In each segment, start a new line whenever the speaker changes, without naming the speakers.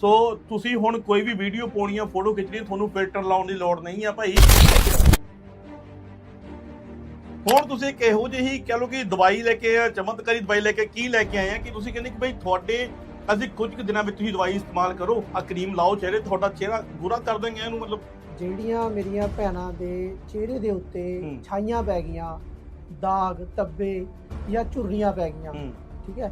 ਸੋ ਤੁਸੀਂ ਹੁਣ ਕੋਈ ਵੀ ਵੀਡੀਓ ਪਾਉਣੀ ਆ ਫੋਟੋ ਖਿੱਚਣੀ ਤੁਹਾਨੂੰ ਫਿਲਟਰ ਲਾਉਣ ਦੀ ਲੋੜ ਨਹੀਂ ਆ ਭਾਈ। ਹੁਣ ਤੁਸੀਂ ਇੱਕ ਇਹੋ ਜਿਹੀ ਕਹ ਲਓ ਕਿ ਦਵਾਈ ਲੈ ਕੇ ਆ ਚਮਤਕਾਰੀ ਦਵਾਈ ਲੈ ਕੇ ਕੀ ਲੈ ਕੇ ਆਏ ਆ ਕਿ ਤੁਸੀਂ ਕਹਿੰਦੇ ਕਿ ਭਾਈ ਤੁਹਾਡੇ ਅਸੀਂ ਕੁਝ ਕੁ ਦਿਨਾਂ ਵਿੱਚ ਤੁਸੀਂ ਦਵਾਈ ਇਸਤੇਮਾਲ ਕਰੋ ਆ ਕਰੀਮ ਲਾਓ ਚਿਹਰੇ ਤੁਹਾਡਾ ਚਿਹਰਾ ਗੋਰਾ ਕਰ ਦੇਂਗੇ ਇਹਨੂੰ ਮਤਲਬ।
ਜਿਹੜੀਆਂ ਮੇਰੀਆਂ ਭੈਣਾਂ ਦੇ ਚਿਹਰੇ ਦੇ ਉੱਤੇ
ਹੂੰ।
ਛਾਈਆਂ ਪੈ ਗਈਆਂ ਦਾਗ ਧੱਬੇ ਜਾਂ ਝੁਰੜੀਆਂ ਪੈ ਗਈਆਂ
ਹੂੰ।
ਠੀਕ ਹੈ?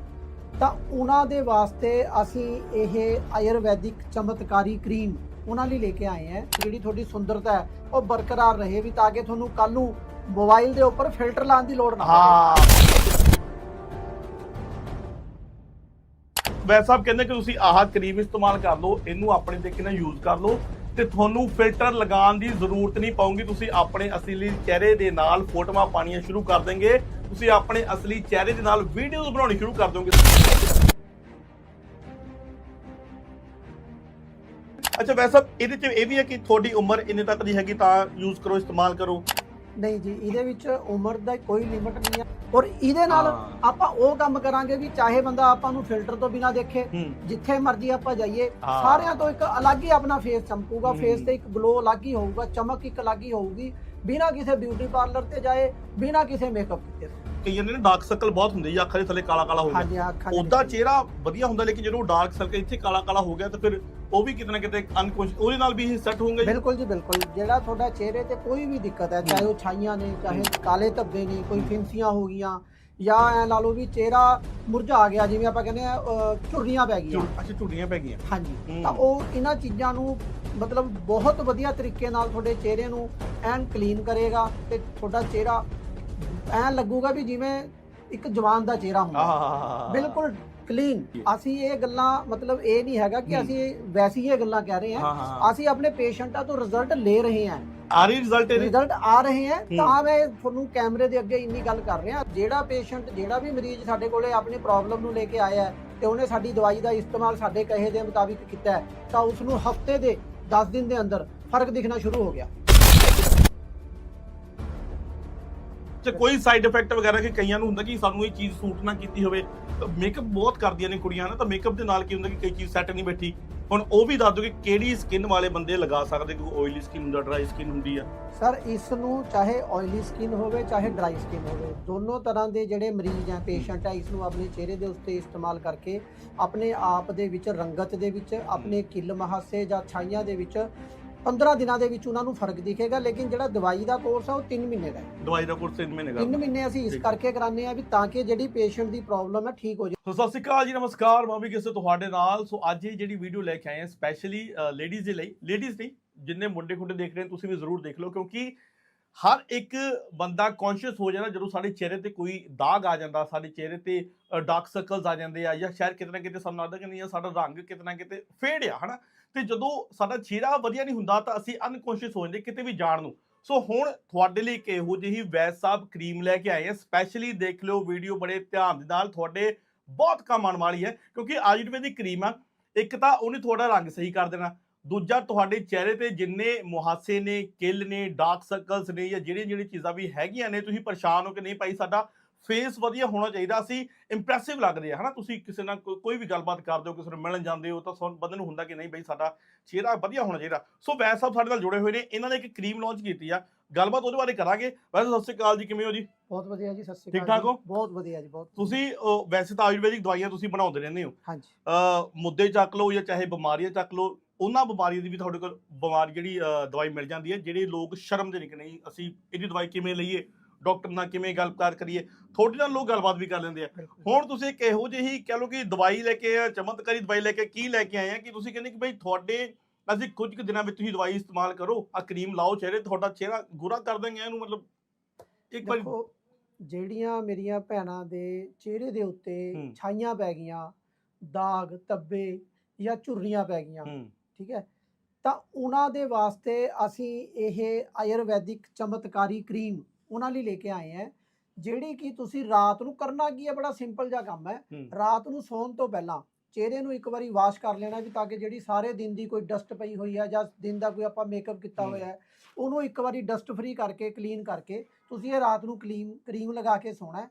ਤਾਂ ਉਹਨਾਂ ਦੇ ਵਾਸਤੇ ਅਸੀਂ ਇਹ ਆਯੁਰਵੈਦਿਕ ਚਮਤਕਾਰੀ ਕਰੀਮ ਉਹਨਾਂ ਲਈ ਲੈ ਕੇ ਆਏ ਹਾਂ, ਜਿਹੜੀ ਤੁਹਾਡੀ ਸੁੰਦਰਤਾ ਹੈ, ਉਹ ਬਰਕਰਾਰ ਰਹੇ ਵੀ ਤਾਂ ਕਿ ਤੁਹਾਨੂੰ ਕੱਲ ਨੂੰ ਮੋਬਾਈਲ ਦੇ ਉੱਪਰ ਫਿਲਟਰ ਲਾਉਣ ਦੀ ਲੋੜ ਨਾ
ਹਾਂ। ਵੈਸੇ ਸਾਹਿਬ ਕਹਿੰਦੇ ਕਿ ਤੁਸੀਂ ਆਹ ਕਰੀਮ ਇਸਤੇਮਾਲ ਕਰ ਲਓ, ਇਹਨੂੰ ਆਪਣੇ ਤਰੀਕੇ ਨਾਲ ਯੂਜ਼ ਕਰ ਲਓ ਤੇ ਤੁਹਾਨੂੰ ਫਿਲਟਰ ਲਗਾਉਣ ਦੀ ਜ਼ਰੂਰਤ ਨਹੀਂ ਪਊਗੀ। ਤੁਸੀਂ ਆਪਣੇ ਅਸਲੀ ਚਿਹਰੇ ਦੇ ਨਾਲ ਫੋਟੋਆਂ ਪਾਣੀਆਂ ਸ਼ੁਰੂ ਕਰ ਦੇਂਗੇ ਤੁਸੀਂ ਆਪਣੇ ਅਸਲੀ ਚਿਹਰੇ ਦੇ ਨਾਲ ਵੀਡੀਓਜ਼ ਬਣਾਉਣੀ ਸ਼ੁਰੂ ਕਰ ਦੋਗੇ ਅੱਛਾ ਵੈਸੇ ਇਹਦੇ ਚ ਇਹ ਵੀ ਹੈ ਕਿ ਤੁਹਾਡੀ ਉਮਰ ਇੰਨੇ ਤੱਕ ਦੀ ਹੈਗੀ ਤਾਂ ਯੂਜ਼ ਕਰੋ ਇਸਤੇਮਾਲ ਕਰੋ
ਨਹੀਂ ਜੀ ਇਹਦੇ ਵਿੱਚ ਉਮਰ ਦਾ ਕੋਈ ਲਿਮਟ ਨਹੀਂ ਹੈ ਔਰ ਇਹਦੇ ਨਾਲ
ਹਾਂ।
ਆਪਾਂ ਉਹ ਕੰਮ ਕਰਾਂਗੇ ਵੀ ਚਾਹੇ ਬੰਦਾ ਆਪਾਂ ਨੂੰ ਫਿਲਟਰ ਤੋਂ ਬਿਨਾ ਦੇਖੇ
ਹੂੰ
ਜਿੱਥੇ ਮਰਜ਼ੀ ਆਪਾਂ ਜਾਈਏ
ਹਾਂ।
ਸਾਰਿਆਂ ਤੋਂ ਇੱਕ ਅਲੱਗ ਹੀ ਆਪਣਾ ਫੇਸ ਚਮਕੂਗਾ
ਹੂੰ।
ਫੇਸ ਤੇ ਇੱਕ ਗਲੋ ਅਲੱਗ ਹੀ ਹੋਊਗਾ ਚਮਕ ਇੱਕ ਅਲੱਗ ਹੀ ਹੋਊਗੀ ਬਿਨਾ ਕਿਸੇ ਬਿਊਟੀ ਪਾਰਲਰ ਤੇ ਜਾਏ ਬਿਨਾ ਕਿਸੇ ਮੇਕਅਪ ਕੀਤੇ ਤੋਂ।
ਕਈਆਂ ਦੇ ਨਾ ਡਾਰਕ ਸਰਕਲ ਬਹੁਤ ਹੁੰਦੇ ਜੀ ਅੱਖਾਂ ਦੇ ਥੱਲੇ ਕਾਲਾ ਕਾਲਾ ਹੋ ਗਿਆ।
ਹਾਂਜੀ ਅੱਖਾਂ ਦੇ
ਉਹਦਾ
ਵਿੱਚ।
ਚਿਹਰਾ ਵਧੀਆ ਹੁੰਦਾ ਲੇਕਿਨ ਜਦੋਂ ਡਾਰਕ ਸਰਕਲ ਇੱਥੇ ਕਾਲਾ ਕਾਲਾ ਹੋ ਗਿਆ ਤਾਂ ਫਿਰ ਉਹ ਵੀ ਕਿਤੇ ਨਾ ਕਿਤੇ ਅਨਕੌਂਸ਼ੀਅਸ ਉਹਦੇ ਨਾਲ ਵੀ ਇਹ ਸੈੱਟ ਹੋਊਗਾ ਜੀ।
ਬਿਲਕੁਲ ਜੀ ਬਿਲਕੁਲ। ਜਿਹੜਾ ਤੁਹਾਡਾ ਚਿਹਰੇ ਤੇ ਕੋਈ ਵੀ ਦਿੱਕਤ ਹੈ ਚਾਹੇ ਉਹ ਛਾਈਆਂ ਨੇ ਚਾਹੇ ਕਾਲੇ ਧੱਬੇ ਨੇ ਕੋਈ ਫਿੰਸੀਆਂ ਹੋ ਗਈਆਂ ਜਾਂ ਐ ਲਾ ਲਓ ਵੀ ਚਿਹਰਾ ਮੁਰਝਾ ਗਿਆ ਜਿਵੇਂ ਆਪਾਂ ਕਹਿੰਦੇ ਆ ਅਹ, ਝੁਰੜੀਆਂ ਪੈ ਗਈਆਂ।
ਅੱਛਾ ਝੁੱਡੀਆਂ ਪੈ ਗਈਆਂ।
ਹਾਂਜੀ।
ਹੂੰ।
ਤਾਂ ਉਹ ਇਹਨਾਂ ਚੀਜ਼ਾਂ ਨੂੰ ਮਤਲਬ ਬਹੁਤ ਵਧੀਆ ਤਰੀਕੇ ਨਾਲ ਤੁਹਾਡੇ ਚਿਹਰੇ ਨੂੰ ਐਨ ਕਲੀਨ ਕਰੇਗਾ ਤੇ ਤੁਹਾਡਾ ਚਿਹਰਾ ਐਨ ਲੱਗੂਗਾ ਵੀ ਜਿਵੇਂ ਇੱਕ ਜਵਾਨ ਦਾ ਚਿਹਰਾ ਹੁੰਦਾ। ਬਿਲਕੁਲ ਕਲੀਨ ਅਸੀਂ ਇਹ ਗੱਲਾਂ ਮਤਲਬ ਇਹ ਨਹੀਂ ਹੈਗਾ ਕਿ
ਹੂੰ।
ਅਸੀਂ ਵੈਸੀ ਹੀ ਇਹ ਗੱਲਾਂ ਕਹਿ ਰਹੇ ਹਾਂ
ਹਾਂ। ਹਾਂ
ਅਸੀਂ ਆਪਣੇ ਪੇਸ਼ੈਂਟਾਂ ਤੋਂ ਰਿਜ਼ਲਟ ਲੈ ਰਹੇ ਹਾਂ।
ਆ ਰਹੀ ਰਿਜ਼ਲਟ ਇਹਦੇ?
ਰਿਜ਼ਲਟ ਆ ਰਹੇ ਹੈ।
ਹੂੰ।
ਤਾਂ ਮੈਂ ਤੁਹਾਨੂੰ ਕੈਮਰੇ ਦੇ ਅੱਗੇ ਇੰਨੀ ਗੱਲ ਕਰ ਰਿਹਾ। ਜਿਹੜਾ ਪੇਸ਼ੈਂਟ ਜਿਹੜਾ ਵੀ ਮਰੀਜ਼ ਸਾਡੇ ਕੋਲੇ ਆਪਣੀ ਪ੍ਰੋਬਲਮ ਨੂੰ ਲੈ ਕੇ ਆਇਆ ਹੈ ਤੇ ਉਹਨੇ ਸਾਡੀ ਦਵਾਈ ਦਾ ਇਸਤੇਮਾਲ ਸਾਡੇ ਕਹੇ ਦੇ ਮੁਤਾਬਿਕ ਕੀਤਾ ਹੈ ਤਾਂ ਉਸ ਨੂੰ ਹਫ਼ਤੇ ਦੇ 10 ਦਿਨ ਦੇ ਅੰਦਰ ਫ਼ਰਕ ਦਿਖਣਾ ਸ਼ੁਰੂ ਹੋ ਗਿਆ।
ਤੇ ਕੋਈ ਸਾਈਡ ਇਫੈਕਟ ਵਗੈਰਾ ਕਿ ਕਈਆਂ ਨੂੰ ਹੁੰਦਾ ਕਿ ਸਾਨੂੰ ਇਹ ਚੀਜ਼ ਸੂਟ ਨਾ ਕੀਤੀ ਹੋਵੇ। ਮੇਕਅਪ ਬਹੁਤ ਕਰਦੀਆਂ ਨੇ ਕੁੜੀਆਂ ਨਾ, ਤਾਂ ਮੇਕਅਪ ਦੇ ਨਾਲ ਕੀ ਹੁੰਦਾ ਕਿ ਕਈ ਚੀਜ਼ ਸੈੱਟ ਨਹੀਂ ਬੈਠੀ। ਹੁਣ ਉਹ ਵੀ ਦੱਸ ਦਿਓ ਕਿ ਕਿਹੜੀ ਸਕਿਨ ਵਾਲੇ ਬੰਦੇ ਲਗਾ ਸਕਦੇ, ਕੋਈ ਆਇਲੀ ਸਕਿਨ ਹੁੰਦਾ ਡਰਾਈ ਸਕਿਨ ਹੁੰਦੀ ਆ।
ਸਰ, ਇਸ ਨੂੰ ਚਾਹੇ ਆਇਲੀ ਸਕਿਨ ਹੋਵੇ, ਚਾਹੇ ਡਰਾਈ ਸਕਿਨ ਹੋਵੇ, ਦੋਨੋਂ ਤਰ੍ਹਾਂ ਦੇ ਜਿਹੜੇ ਮਰੀਜ਼ ਹੈ ਪੇਸ਼ੈਂਟ ਹੈ ਇਸ ਨੂੰ ਆਪਣੇ ਚਿਹਰੇ ਦੇ ਉੱਤੇ ਇਸਤੇਮਾਲ ਕਰਕੇ, ਆਪਣੇ ਆਪ ਦੇ ਵਿੱਚ ਰੰਗਤ ਦੇ ਵਿੱਚ, ਆਪਣੇ ਕਿੱਲ ਮਹਾਸੇ ਜਾਂ ਛਾਈਆਂ ਦੇ ਵਿੱਚ 15 ਦਿਨਾਂ ਦੇ ਵਿੱਚ ਉਹਨਾਂ ਨੂੰ ਫ਼ਰਕ ਦਿਖੇਗਾ ਲੇਕਿਨ ਜਿਹੜਾ ਦਵਾਈ ਦਾ ਕੋਰਸ ਹੈ ਉਹ 3 ਮਹੀਨੇ ਦਾ ਹੈ।
ਦਵਾਈ ਦਾ ਕੋਰਸ 3 ਮਹੀਨੇ ਦਾ।
3 ਮਹੀਨੇ ਅਸੀਂ ਇਸ। ਕਰਕੇ ਕਰਾਉਂਦੇ ਆ ਵੀ ਤਾਂ ਕਿ ਜਿਹੜੀ ਪੇਸ਼ੈਂਟ ਦੀ ਪ੍ਰੋਬਲਮ ਹੈ ਠੀਕ ਹੋ ਜਾਏ
ਸੋ ਸਤਿ ਸ਼੍ਰੀ ਅਕਾਲ ਜੀ ਨਮਸਕਾਰ ਮੈਂ ਵੀ ਕਿਸੇ ਤੁਹਾਡੇ ਨਾਲ। ਸੋ ਅੱਜ ਇਹ ਜਿਹੜੀ ਵੀਡੀਓ ਲੈ ਕੇ ਆਏ ਹਾਂ ਸਪੈਸ਼ਲੀ ਲੇਡੀਜ਼ ਦੇ ਲਈ। ਲੇਡੀਜ਼ ਨਹੀਂ ਜਿੰਨੇ ਮੁੰਡੇ ਖੁੰਡੇ ਦੇਖ ਰਹੇ ਤੁਸੀਂ ਵੀ ਜ਼ਰੂਰ ਦੇਖ ਲਓ ਕਿਉਂਕਿ ਹਰ ਇੱਕ ਬੰਦਾ ਕੌਨਸ਼ੀਅਸ ਹੋ ਜਾਂਦਾ ਜਦੋਂ ਸਾਡੇ ਚਿਹਰੇ ਤੇ ਕੋਈ ਦਾਗ ਆ ਜਾਂਦਾ, ਸਾਡੇ ਚਿਹਰੇ ਤੇ ਡਾਰਕ ਸਰਕਲਸ ਆ ਜਾਂਦੇ ਆ ਜਾਂ ਸ਼ਾਇਦ ਕਿਤੇ ਨਾ ਕਿਤੇ ਸਾਨੂੰ ਲੱਗਦਾ ਕਿ ਨਹੀਂ ਯਾਰ ਸਾਡਾ ਰੰਗ ਕਿਤੇ ਨਾ ਕਿਤੇ ਫੇਡ ਆ, ਹਨਾ? ਤੇ ਜਦੋਂ ਸਾਡਾ ਚਿਹਰਾ ਵਧੀਆ ਨਹੀਂ ਹੁੰਦਾ ਤਾਂ ਅਸੀਂ ਅਨਕੌਨਸ਼ੀਅਸ ਹੋ ਜਾਂਦੇ ਕਿਤੇ ਵੀ ਜਾਣ ਨੂੰ। ਸੋ ਹੁਣ ਤੁਹਾਡੇ ਲਈ ਇੱਕ ਇਹੋ ਜਿਹੀ ਵੈਦ ਸਾਹਿਬ ਕਰੀਮ ਲੈ ਕੇ ਆਏ ਹਾਂ ਸਪੈਸ਼ਲੀ ਦੇਖ ਲਿਓ ਵੀਡੀਓ ਬੜੇ ਧਿਆਨ ਦੇ ਨਾਲ ਤੁਹਾਡੇ ਬਹੁਤ ਕੰਮ ਆਉਣ ਵਾਲੀ ਹੈ ਕਿਉਂਕਿ ਆਯੁਰਵੈਦਿਕ ਕਰੀਮ ਆ, ਇੱਕ ਤਾਂ ਉਹਨੇ ਤੁਹਾਡਾ ਰੰਗ ਸਹੀ ਕਰ ਦੇਣਾ। ਦੂਜਾ ਤੁਹਾਡੇ ਚਿਹਰੇ ਤੇ ਜਿੰਨੇ ਮੁਹਾਸੇ ਨੇ ਕਿੱਲ ਨੇ ਡਾਰਕ ਸਰਕਲਸ ਨੇ ਜਾਂ ਜਿਹੜੀਆਂ ਜਿਹੜੀਆਂ ਚੀਜ਼ਾਂ ਵੀ ਹੈਗੀਆਂ ਨੇ ਤੁਸੀਂ ਪਰੇਸ਼ਾਨ ਹੋ ਕਿ ਨਹੀਂ ਭਾਈ ਸਾਡਾ ਫੇਸ ਵਧੀਆ ਹੋਣਾ ਚਾਹੀਦਾ ਅਸੀਂ ਇੰਪ੍ਰੈਸਿਵ ਲੱਗਦੇ ਆ ਹਨਾ? ਤੁਸੀਂ ਕਿਸੇ ਨਾਲ ਕੋਈ- ਵੀ ਗੱਲਬਾਤ ਕਰਦੇ ਹੋ ਕਿਸੇ ਨੂੰ ਮਿਲਣ ਜਾਂਦੇ ਹੋ ਤਾਂ ਸਾਨੂੰ ਬੰਦੇ ਨੂੰ ਹੁੰਦਾ ਕਿ ਨਹੀਂ ਭਾਈ ਸਾਡਾ ਚਿਹਰਾ ਵਧੀਆ ਹੋਣਾ ਚਾਹੀਦਾ। ਸੋ ਵੈਦ ਸਾਹਿਬ ਸਾਡੇ ਨਾਲ ਜੁੜੇ ਹੋਏ ਨੇ ਇਹਨਾਂ ਨੇ ਇੱਕ ਕਰੀਮ ਲਾਂਚ ਕੀਤੀ ਆ। ਗੱਲਬਾਤ ਉਹਦੇ ਬਾਰੇ ਕਰਾਂਗੇ। ਵੈਸੇ ਸਤਿ ਸ਼੍ਰੀ ਅਕਾਲ ਜੀ ਕਿਵੇਂ ਹੋ ਜੀ?
ਬਹੁਤ ਵਧੀਆ ਜੀ ਸਤਿ ਸ਼੍ਰੀ
ਠੀਕ
ਅਕਾਲ
ਠਾਕ
ਜੀ।
ਹੋ?
ਬਹੁਤ ਵਧੀਆ ਜੀ ਬਹੁਤ
ਤੁਸੀਂ ਵੈਸੇ ਤਾਂ ਆਯੁਰਵੈਦਿਕ ਦਵਾਈਆਂ ਤੁਸੀਂ ਬਣਾਉਂਦੇ ਰਹਿੰਦੇ ਹੋ।
ਹਾਂਜੀ।
ਮੁੱਦੇ ਚੱਕ ਲਓ ਜਾਂ ਚਾਹੇ ਬਿਮਾਰੀਆਂ ਚੱਕ ਲਓ ਉਹਨਾਂ ਬਿਮਾਰੀਆਂ ਦੀ ਵੀ ਤੁਹਾਡੇ ਕੋਲ ਬਿਮਾਰੀ ਜਿਹੜੀ ਦਵਾਈ ਮਿਲ ਜਾਂਦੀ ਹੈ ਜਿਹੜੇ ਲੋਕ ਸ਼ਰਮ ਦੇ ਨੇ ਕਿ ਨਹੀਂ ਅਸੀਂ ਇਹਦੀ ਦਵਾਈ ਕਿਵੇਂ ਲਈਏ ਡਾਕਟਰ ਨਾਲ ਕਿਵੇਂ ਗੱਲਬਾਤ ਕਰੀਏ ਥੋੜੇ ਨਾਲ ਲੋਕ ਗੱਲਬਾਤ ਵੀ ਕਰ ਲੈਂਦੇ ਆ। ਹੁਣ ਤੁਸੀਂ ਇੱਕ ਇਹੋ ਜਿਹੀ ਕਹ ਲਓ ਕਿ ਦਵਾਈ ਲੈ ਕੇ ਆ ਚਮਤਕਾਰੀ ਦਵਾਈ ਲੈ ਕੇ ਕੀ ਲੈ ਕੇ ਆਏ ਆ ਕਿ ਤੁਸੀਂ ਕਹਿੰਦੇ ਕਿ ਭਾਈ ਤੁਹਾਡੇ ਅਸੀਂ ਕੁਝ ਕੁ ਦਿਨਾਂ ਵਿੱਚ ਤੁਸੀਂ ਦਵਾਈ ਇਸਤੇਮਾਲ ਕਰੋ ਆ ਕਰੀਮ ਲਾਓ ਚਿਹਰੇ ਤੁਹਾਡਾ ਚਿਹਰਾ ਗੋਰਾ ਕਰ ਦੇਂਗੇ ਇਹਨੂੰ ਮਤਲਬ ਇੱਕ ਵਾਰੀ
ਜਿਹੜੀਆਂ ਮੇਰੀਆਂ ਭੈਣਾਂ ਦੇ ਚਿਹਰੇ ਦੇ ਉੱਤੇ। ਛਾਈਆਂ ਪੈ ਗਈਆਂ ਦਾਗ ਧੱਬੇ ਜਾਂ ਝੁਰੜੀਆਂ ਪੈ ਗਈਆਂ ਠੀਕ ਹੈ? ਤਾਂ ਉਹਨਾਂ ਦੇ ਵਾਸਤੇ ਅਸੀਂ ਇਹ ਆਯੁਰਵੈਦਿਕ ਚਮਤਕਾਰੀ ਕਰੀਮ ਉਹਨਾਂ ਲਈ ਲੈ ਕੇ ਆਏ ਹਾਂ ਜਿਹੜੀ ਕਿ ਤੁਸੀਂ ਰਾਤ ਨੂੰ ਕਰਨਾ ਕੀ ਹੈ? ਬੜਾ ਸਿੰਪਲ ਜਿਹਾ ਕੰਮ ਹੂੰ। ਰਾਤ ਨੂੰ ਸੌਣ ਤੋਂ ਪਹਿਲਾਂ ਚਿਹਰੇ ਨੂੰ ਇੱਕ ਵਾਰੀ ਵਾਸ਼ ਕਰ ਲੈਣਾ ਵੀ ਤਾਂ ਕਿ ਜਿਹੜੀ ਸਾਰੇ ਦਿਨ ਦੀ ਕੋਈ ਡਸਟ ਪਈ ਹੋਈ ਹੈ ਜਾਂ ਦਿਨ ਦਾ ਕੋਈ ਆਪਾਂ ਮੇਕਅਪ ਕੀਤਾ। ਹੋਇਆ ਹੈ ਉਹਨੂੰ ਇੱਕ ਵਾਰੀ ਡਸਟ ਫਰੀ ਕਰਕੇ ਕਲੀਨ ਕਰਕੇ ਤੁਸੀਂ ਇਹ ਰਾਤ ਨੂੰ ਕਲੀਨ ਕਰੀਮ ਲਗਾ ਕੇ ਸੋਣਾ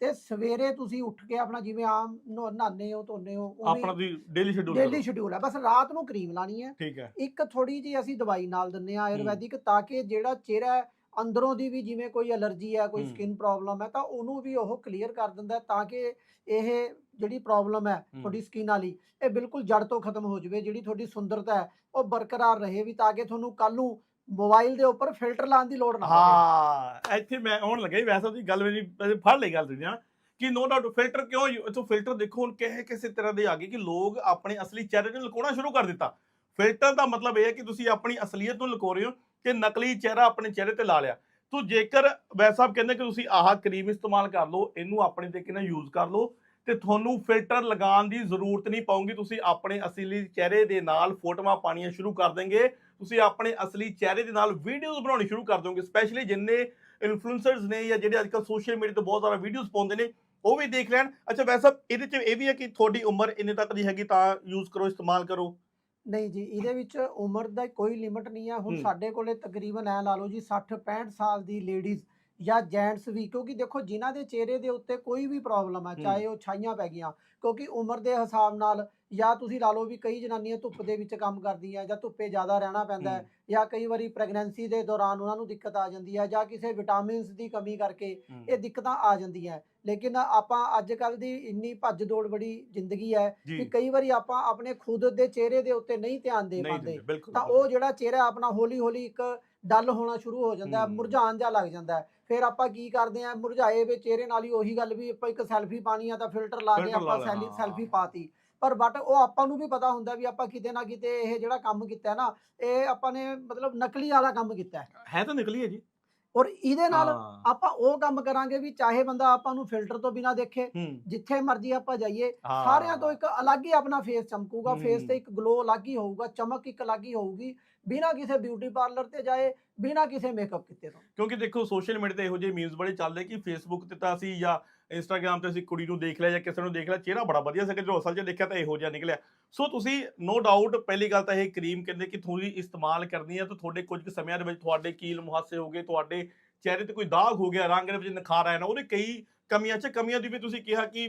ਤੇ ਸਵੇਰੇ ਤੁਸੀਂ ਉੱਠ ਕੇ ਆਪਣਾ ਜਿਵੇਂ ਆਮ ਨੋ- ਨਹਾਉਂਦੇ ਹੋ ਧੋਨੇ ਹੋ
ਆਪਣਾ ਤੁਸੀਂ ਡੇਲੀ ਸ਼ਡਿਊਲ
ਡੇਲੀ ਸ਼ਡਿਊਲ ਹੈ ਬਸ ਰਾਤ ਨੂੰ ਕਰੀਮ ਲਾਣੀ ਹੈ।
ਠੀਕ ਹੈ।
ਇੱਕ ਥੋੜੀ ਜੀ ਅਸੀਂ ਦਵਾਈ ਨਾਲ ਦਿੰਨੇ ਆ ਆਯੁਰਵੈਦਿਕ ਤਾਂ ਕਿ ਜਿਹੜਾ ਚਿਹਰਾ ਅੰਦਰੋਂ ਦੀ ਵੀ ਜਿਵੇਂ ਕੋਈ ਅਲਰਜੀ ਹੈ ਕੋਈ
ਹੂੰ।
ਸਕਿਨ ਪ੍ਰੋਬਲਮ ਹੈ ਤਾਂ ਉਹਨੂੰ ਵੀ ਉਹ ਕਲੀਅਰ ਕਰ ਦਿੰਦਾ ਹੈ ਤਾਂ ਕਿ ਇਹ ਜਿਹੜੀ ਪ੍ਰੋਬਲਮ ਹੈ
ਹੂੰ।
ਤੁਹਾਡੀ ਸਕਿਨ ਵਾਲੀ ਇਹ ਬਿਲਕੁਲ ਜੜ ਤੋਂ ਖਤਮ ਹੋ ਜਾਵੇ ਜਿਹੜੀ ਤੁਹਾਡੀ ਸੁੰਦਰਤਾ ਹੈ ਉਹ ਬਰਕਰਾਰ ਰਹੇ ਵੀ ਤਾਂ ਕਿ ਤੁਹਾਨੂੰ ਕੱਲ ਨੂੰ ਮੋਬਾਈਲ ਦੇ ਉੱਪਰ ਫਿਲਟਰ ਲਾਉਣ ਦੀ ਲੋੜ ਨਾ ਪਵੇ
ਹਾਂ ਇੱਥੇ ਮੈਂ ਆਉਣ ਲੱਗਾ ਜੀ ਵੈਸੇ ਉਹਦੀ ਗੱਲ ਮੇਰੀ ਫੜ ਲਈ ਗੱਲ ਤੁਸੀਂ ਨਾ ਕਿ ਨੋ ਡਾਊਟ ਫਿਲਟਰ ਕਿਉਂ ਇਥੋਂ ਫਿਲਟਰ ਦੇਖੋ ਹੁਣ ਕਿਹ ਕਿਸੇ ਤਰ੍ਹਾਂ ਦੇ ਆ ਗਏ ਕਿ ਲੋਕ ਆਪਣੇ ਅਸਲੀ ਚਿਹਰੇ ਨੂੰ ਲੁਕਾਉਣਾ ਸ਼ੁਰੂ ਕਰ ਦਿੱਤਾ ਫਿਲਟਰ ਦਾ ਮਤਲਬ ਇਹ ਹੈ ਕਿ ਤੁਸੀਂ ਆਪਣੀ ਅਸਲੀਅਤ ਨੂੰ ਲੁਕੋ ਰਹੇ ਹੋ ਕਿ ਨਕਲੀ ਚਿਹਰਾ ਆਪਣੇ ਚਿਹਰੇ ਤੇ ਲਾ ਲਿਆ। ਤੋ ਜੇਕਰ ਵੈਸਾ ਸਾਹਿਬ ਕਹਿੰਦੇ ਕਿ ਤੁਸੀਂ ਆਹ ਕਰੀਮ ਇਸਤੇਮਾਲ ਕਰ ਲਓ, ਇਹਨੂੰ ਆਪਣੇ ਤਰੀਕੇ ਨਾਲ ਯੂਜ਼ ਕਰ ਲਓ ਤੇ ਤੁਹਾਨੂੰ ਫਿਲਟਰ ਲਗਾਉਣ ਦੀ ਜ਼ਰੂਰਤ ਨਹੀਂ ਪਊਗੀ, ਤੁਸੀਂ ਆਪਣੇ ਅਸਲੀ ਚਿਹਰੇ ਦੇ ਨਾਲ ਫੋਟੋਆਂ ਪਾਣੀਆਂ ਸ਼ੁਰੂ ਕਰ ਦੇਂਗੇ ਤੁਸੀਂ ਆਪਣੇ ਅਸਲੀ ਚਿਹਰੇ ਦੇ ਨਾਲ ਵੀਡੀਓਜ਼ ਬਣਾਉਣੀ ਸ਼ੁਰੂ ਕਰ ਦੋਗੇ ਸਪੈਸ਼ਲੀ ਜਿੰਨੇ ਇਨਫਲੂਐਂਸਰਸ ਨੇ ਜਾਂ ਜਿਹੜੇ ਅੱਜਕੱਲ ਸੋਸ਼ਲ ਮੀਡੀਆ ਤੇ ਬਹੁਤ ਜ਼ਿਆਦਾ ਵੀਡੀਓਜ਼ ਪਾਉਂਦੇ ਨੇ, ਉਹ ਵੀ ਦੇਖ ਲੈਣ। ਅੱਛਾ ਵੈਸੇ ਇਹਦੇ ਚ ਇਹ ਵੀ ਹੈ ਕਿ ਤੁਹਾਡੀ ਉਮਰ ਇੰਨੇ ਤੱਕ ਦੀ ਹੈਗੀ ਤਾਂ ਯੂਜ਼ ਕਰੋ, ਇਸਤੇਮਾਲ ਕਰੋ।
ਨਹੀਂ ਜੀ ਇਹਦੇ ਵਿੱਚ ਉਮਰ ਦਾ ਕੋਈ ਲਿਮਟ ਨਹੀਂ ਹੈ ਹੁਣ
ਹੂੰ।
ਸਾਡੇ ਕੋਲੇ ਤਕਰੀਬਨ ਐ ਲਾ ਲਓ ਜੀ 60 65 ਸਾਲ ਦੀ ਲੇਡੀਜ਼ ਜਾਂ ਜੈਂਟਸ ਵੀ ਕਿਉਂਕਿ ਦੇਖੋ ਜਿਨ੍ਹਾਂ ਦੇ ਚਿਹਰੇ ਦੇ ਉੱਤੇ ਕੋਈ ਵੀ ਪ੍ਰੋਬਲਮ ਹੂੰ। ਚਾਹੇ ਉਹ ਛਾਈਆਂ ਪੈ ਗਈਆਂ ਕਿਉਂਕਿ ਉਮਰ ਦੇ ਹਿਸਾਬ ਨਾਲ ਜਾਂ ਤੁਸੀਂ ਲਾ ਲਓ ਵੀ ਕਈ ਜਨਾਨੀਆਂ ਧੁੱਪ ਦੇ ਵਿੱਚ ਕੰਮ ਕਰਦੀਆਂ ਜਾਂ ਧੁੱਪੇ ਜ਼ਿਆਦਾ ਰਹਿਣਾ ਪੈਂਦਾ ਜਾਂ ਕਈ ਵਾਰੀ ਪ੍ਰੈਗਨੈਂਸੀ ਦੇ ਦੌਰਾਨ ਉਹਨਾਂ ਨੂੰ ਦਿੱਕਤ ਆ ਜਾਂਦੀ ਹੈ ਜਾਂ ਕਿਸੇ ਵਿਟਾਮਿਨਸ ਦੀ ਕਮੀ ਕਰਕੇ ਇਹ ਦਿੱਕਤਾਂ ਆ ਜਾਂਦੀਆਂ ਲੇਕਿਨ ਆਪਾਂ ਅੱਜ ਕੱਲ ਦੀ ਇੰਨੀ ਭੱਜ ਦੌੜ ਬੜੀ ਜ਼ਿੰਦਗੀ ਹੈ ਕਿ ਕਈ ਵਾਰੀ ਆਪਾਂ ਆਪਣੇ ਖੁਦ ਦੇ ਚਿਹਰੇ ਦੇ ਉੱਤੇ ਨਹੀਂ ਧਿਆਨ ਦੇ ਪਾਉਂਦੇ। ਤਾਂ ਉਹ ਜਿਹੜਾ ਚਿਹਰਾ ਆਪਣਾ ਹੌਲੀ ਹੌਲੀ ਇੱਕ ਡਲ ਹੋਣਾ ਸ਼ੁਰੂ ਹੋ ਜਾਂਦਾ ਹੈ। ਮੁਰਝਾਉਣ ਜਾ ਲੱਗ ਜਾਂਦਾ ਹੈ। ਫਿਰ ਆਪਾਂ ਕੀ ਕਰਦੇ ਆ ਮੁਰਝਾਏ ਵੇ ਚਿਹਰੇ ਨਾਲ ਹੀ ਉਹੀ ਗੱਲ ਵੀ ਆਪਾਂ ਇੱਕ ਸੈਲਫੀ ਪਾਣੀ ਆ ਤਾਂ ਫਿਲਟਰ ਲਾ ਕੇ ਆਪਾਂ
ਹਾਂ।
ਸੈਲਫੀ ਪਾਤੀ ਪਰ ਬਟ ਉਹ ਆਪਾਂ ਨੂੰ ਵੀ ਪਤਾ ਹੁੰਦਾ ਵੀ ਆਪਾਂ ਕਿਤੇ ਨਾ ਕਿਤੇ ਇਹ ਜਿਹੜਾ ਕੰਮ ਕੀਤਾ ਹੈ ਨਾ ਇਹ ਆਪਾਂ ਨੇ ਮਤਲਬ ਨਕਲੀ ਵਾਲਾ ਕੰਮ ਕੀਤਾ ਹੈ
ਹੈ ਤਾਂ ਨਿਕਲੀ ਹੈ ਜੀ
ਔਰ ਇਹਦੇ ਨਾਲ
ਹਾਂ।
ਆਪਾਂ ਉਹ ਕੰਮ ਕਰਾਂਗੇ ਵੀ ਚਾਹੇ ਬੰਦਾ ਆਪਾਂ ਨੂੰ ਫਿਲਟਰ ਤੋਂ ਬਿਨਾ ਦੇਖੇ
ਹੂੰ
ਜਿੱਥੇ ਮਰਜ਼ੀ ਆਪਾਂ ਜਾਈਏ
ਹਾਂ।
ਸਾਰਿਆਂ ਤੋਂ ਇੱਕ ਅਲੱਗ ਹੀ ਆਪਣਾ ਫੇਸ ਚਮਕੂਗਾ ਫੇਸ
ਹੂੰ।
ਤੇ ਇੱਕ ਗਲੋ ਅਲੱਗ ਹੀ ਹੋਊਗਾ ਚਮਕ ਇੱਕ ਅਲੱਗ ਹੀ ਹੋਊਗੀ ਬਿਨਾ ਕਿਸੇ ਬਿਊਟੀ ਪਾਰਲਰ ਤੇ ਜਾਏ, ਬਿਨਾ ਕਿਸੇ ਮੇਕਅਪ ਕੀਤੇ ਤੋਂ।
ਕਿਉਂਕਿ ਦੇਖੋ ਸੋਸ਼ਲ ਮੀਡੀਆ ਤੇ ਇਹੋ ਜਿਹੇ ਮੀਮਸ ਬੜੇ ਚੱਲਦੇ ਕਿ ਫੇਸਬੁੱਕ ਤੇ ਤਾਂ ਅਸੀਂ ਜਾਂ ਇੰਸਟਾਗ੍ਰam ਤੇ ਅਸੀਂ ਕੁੜੀ ਨੂੰ ਦੇਖ ਲਿਆ ਜਾਂ ਕਿਸੇ ਨੂੰ ਦੇਖ ਲਿਆ, ਚਿਹਰਾ ਬੜਾ ਵਧੀਆ ਸੀ ਜਦੋਂ ਅਸਲ 'ਚ ਦੇਖਿਆ ਤਾਂ ਇਹੋ ਜਿਹਾ ਨਿਕਲਿਆ। ਸੋ ਤੁਸੀਂ ਨੋ ਡਾਊਟ ਪਹਿਲੀ ਗੱਲ ਤਾਂ ਇਹ ਕਰੀਮ ਕਹਿੰਦੇ ਕਿ ਤੁਸੀਂ ਇਸਤੇਮਾਲ ਕਰਨੀ ਹੈ ਤਾਂ ਤੁਹਾਡੇ ਕੁਝ ਕੁ ਸਮਿਆਂ ਦੇ ਵਿੱਚ ਤੁਹਾਡੇ ਕੀਲ ਮੁਹਾਸੇ ਹੋ ਗਏ, ਤੁਹਾਡੇ ਚਿਹਰੇ ਤੇ ਕੋਈ ਦਾਗ ਹੋ ਗਿਆ ਰੰਗ ਦੇ ਵਿੱਚ ਨਿਖਾਰ ਆਇਆ ਨਾ ਉਹਦੇ ਕਈ ਕਮੀਆਂ 'ਚ ਕਮੀਆਂ ਦੀ ਵੀ ਤੁਸੀਂ ਕਿਹਾ ਕਿ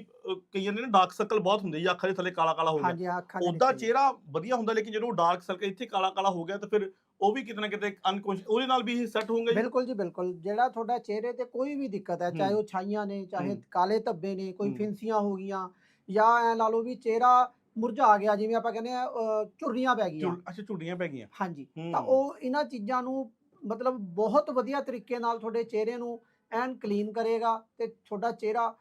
ਕਈਆਂ ਦੇ ਨਾ ਡਾਰਕ ਸਰਕਲ ਬਹੁਤ ਹੁੰਦੇ ਜਾਂ ਅੱਖਾਂ ਦੇ ਥੱਲੇ ਕਾਲਾ ਕਾਲਾ ਹੋ ਗਿਆ ਉਹਦਾ। ਚਿਹਰਾ ਵਧੀਆ ਹੁੰਦਾ ਲੇਕਿਨ ਜਦੋਂ ਡਾਰਕ ਸਰਕਲ ਇੱਥੇ ਕਾਲਾ ਕਾਲਾ ਹੋ ਗਿਆ ਤਾਂ ਫਿਰ ਉਹ ਵੀ ਕਿਤੇ ਨਾ ਕਿਤੇ ਅਨਕੌਂਸ਼ੀਅਸ ਉਹਦੇ ਨਾਲ ਵੀ ਸੈੱਟ ਹੋਊਗਾ ਜੀ
ਬਿਲਕੁਲ ਜੀ ਬਿਲਕੁਲ ਜਿਹੜਾ ਤੁਹਾਡਾ ਚਿਹਰੇ ਤੇ ਕੋਈ ਵੀ ਦਿੱਕਤ ਹੈ ਚਾਹੇ। ਉਹ ਛਾਈਆਂ ਨੇ ਚਾਹੇ। ਕਾਲੇ ਧੱਬੇ ਨੇ ਕੋਈ। ਫਿੰਸੀਆਂ ਹੋ ਗਈਆਂ ਜਾਂ ਐ ਲਾ ਲਓ ਵੀ ਚਿਹਰਾ ਮੁਰਝਾ ਗਿਆ ਜਿਵੇਂ ਆਪਾਂ ਕਹਿੰਦੇ ਆ ਝੁਰੜੀਆਂ ਪੈ ਗਈਆਂ
ਅੱਛਾ ਝੁੱਡੀਆਂ ਪੈ ਗਈਆਂ
ਹਾਂਜੀ। ਤਾਂ ਉਹ ਇਹਨਾਂ ਚੀਜ਼ਾਂ ਨੂੰ ਮਤਲਬ ਬਹੁਤ ਵਧੀਆ ਤਰੀਕੇ ਨਾਲ ਤੁਹਾਡੇ ਚਿਹਰੇ ਨੂੰ ਐਨ ਕਲੀਨ ਕਰੇਗਾ ਤੇ ਤੁਹਾਡਾ ਚਿਹਰਾ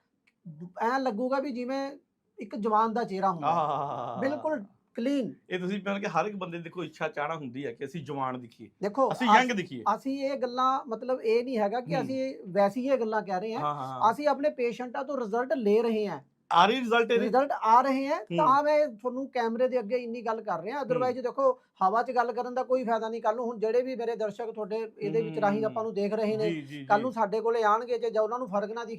ਐਨ ਲੱਗੂਗਾ ਵੀ ਜਿਵੇਂ ਇੱਕ ਜਵਾਨ ਦਾ ਚਿਹਰਾ ਹੁੰਦਾ ਬਿਲਕੁਲ ਕਲੀਨ
ਇਹ ਤੁਸੀਂ ਪਹਿਲਾਂ ਕਿ ਹਰ ਇੱਕ ਬੰਦੇ ਦੀ ਕੋਈ ਇੱਛਾ ਚਾਹਣਾ ਹੁੰਦੀ ਹੈ ਕਿ ਅਸੀਂ ਜਵਾਨ ਦਿਖੀਏ
ਦੇਖੋ
ਅਸੀਂ ਯੰਗ ਦਿਖੀਏ।
ਅਸੀਂ ਇਹ ਗੱਲਾਂ ਮਤਲਬ ਇਹ ਨਹੀਂ ਹੈਗਾ ਕਿ। ਅਸੀਂ ਵੈਸੀ ਇਹ ਗੱਲਾਂ ਕਹਿ ਰਹੇ ਹਾਂ। ਅਸੀਂ ਆਪਣੇ ਪੇਸ਼ੈਂਟਾਂ ਤੋਂ ਰਿਜ਼ਲਟ ਲੈ ਰਹੇ ਹਾਂ।
ਆ ਰਹੀ ਰਿਜ਼ਲਟ ਇਹਦੇ
ਰਿਜ਼ਲਟ ਆ ਰਹੇ ਹੈ। ਤਾਂ ਮੈਂ ਤੁਹਾਨੂੰ ਕੈਮਰੇ ਦੇ ਅੱਗੇ ਇੰਨੀ ਗੱਲ ਕਰ ਰਿਹਾ ਅਦਰਵਾਈਜ਼ ਦੇਖੋ ਹਵਾ 'ਚ ਗੱਲ ਕਰਨ ਦਾ ਕੋਈ ਫਾਇਦਾ ਨਹੀਂ ਕੱਲ ਨੂੰ ਹੁਣ ਜਿਹੜੇ ਵੀ ਮੇਰੇ ਦਰਸ਼ਕ ਤੁਹਾਡੇ ਇਹਦੇ ਵਿੱਚ ਰਾਹੀਂ। ਆਪਾਂ ਨੂੰ ਦੇਖ ਰਹੇ ਨੇ ਕੱਲ। ਨੂੰ ਸਾਡੇ ਕੋਲੇ ਆਣਗੇ ਜੇ ਜਾਂ ਉਹਨਾਂ ਨੂੰ ਫ਼ਰਕ ਨਾ ਦਿਖੇ